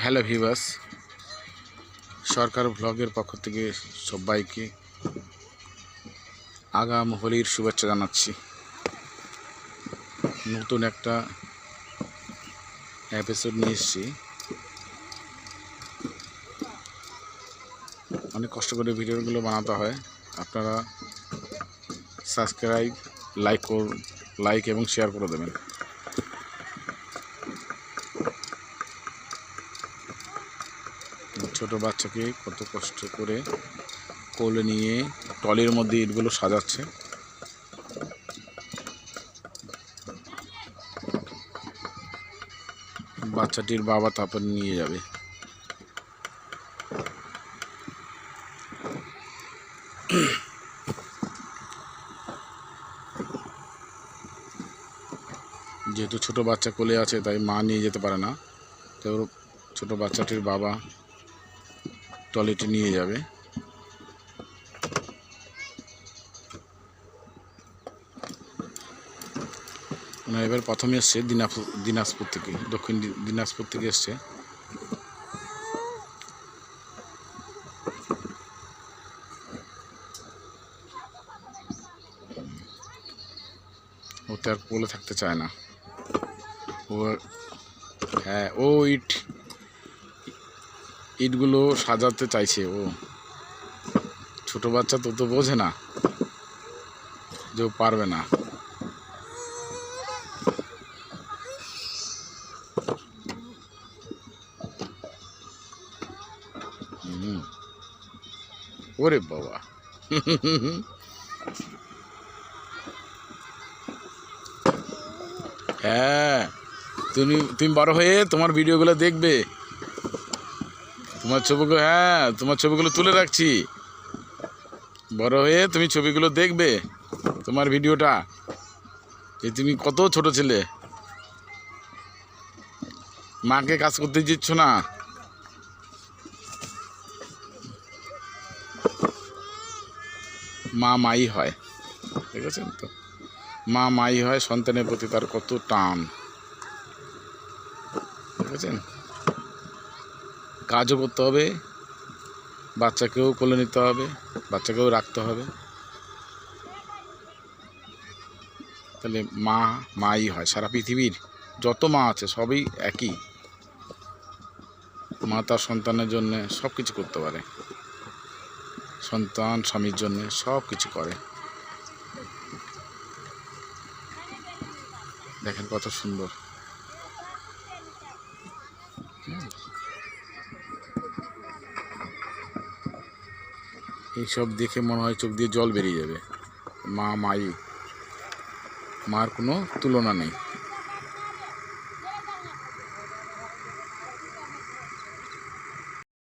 Hello Vivas সরকার ব্লগের পক্ষ থেকে সবাইকে আগাম হোলির শুভেচ্ছা জানাচ্ছি। নতুন একটা এপিসোড নিয়ে এসেছি। অনেক কষ্ট করে ভিডিওগুলো বানাতে হয়। আপনারা সাবস্ক্রাইব লাইক লাইক এবং শেয়ার করে দেবেন। ছোট বাচ্চাকে কত কষ্ট করে কোলে নিয়ে টলের মধ্যে ইটগুলো সাজাচ্ছে। বাচ্চাটির বাবা তারপর নিয়ে যাবে। যেহেতু ছোট বাচ্চা কোলে আছে, তাই মা নিয়ে যেতে পারে না। তো ছোট বাচ্চাটির বাবা টয়লেটে নিয়ে যাবে। এবার প্রথমে এসছে দিনাজপুর দিনাজপুর থেকে, দক্ষিণ দিনাজপুর থেকে এসছে। ও আর কোলে থাকতে চায় না। ও হ্যাঁ ও ইট। ইটগুলো সাজাতে চাইছে, ও। ছোট বাচ্চা তো তো বোঝে না যে পারবে না। ওরে বাবা। হ্যাঁ তুমি তুমি বড় হয়ে তোমার ভিডিওগুলো দেখবে। তোমার ছবিগুলো হ্যাঁ তোমার ছবিগুলো তুলে রাখছি। বড় হয়ে তুমি ছবিগুলো দেখবে, তোমার ভিডিওটা, যে তুমি কত ছোট ছেলে। মাকে কাজ করতে দিচ্ছ না। মা মাই হয়, দেখেছেন তো? মা মাই হয় সন্তানের প্রতি তার কত টান, দেখেছেন? কাজও করতে হবে, বাচ্চাকেও কোলে নিতে হবে, বাচ্চাকেও রাখতে হবে। তাহলে মা, মাই হয়, সারা পৃথিবীর যত মা আছে সবই একই। মা তার সন্তানের জন্য সব কিছু করতে পারে। সন্তান স্বামীর জন্য সব কিছু করে। দেখেন কত সুন্দর। এইসব দেখে মনে হয় চোখ দিয়ে জল বেরিয়ে যাবে। মা, মাই, মার কোনো তুলনা নেই।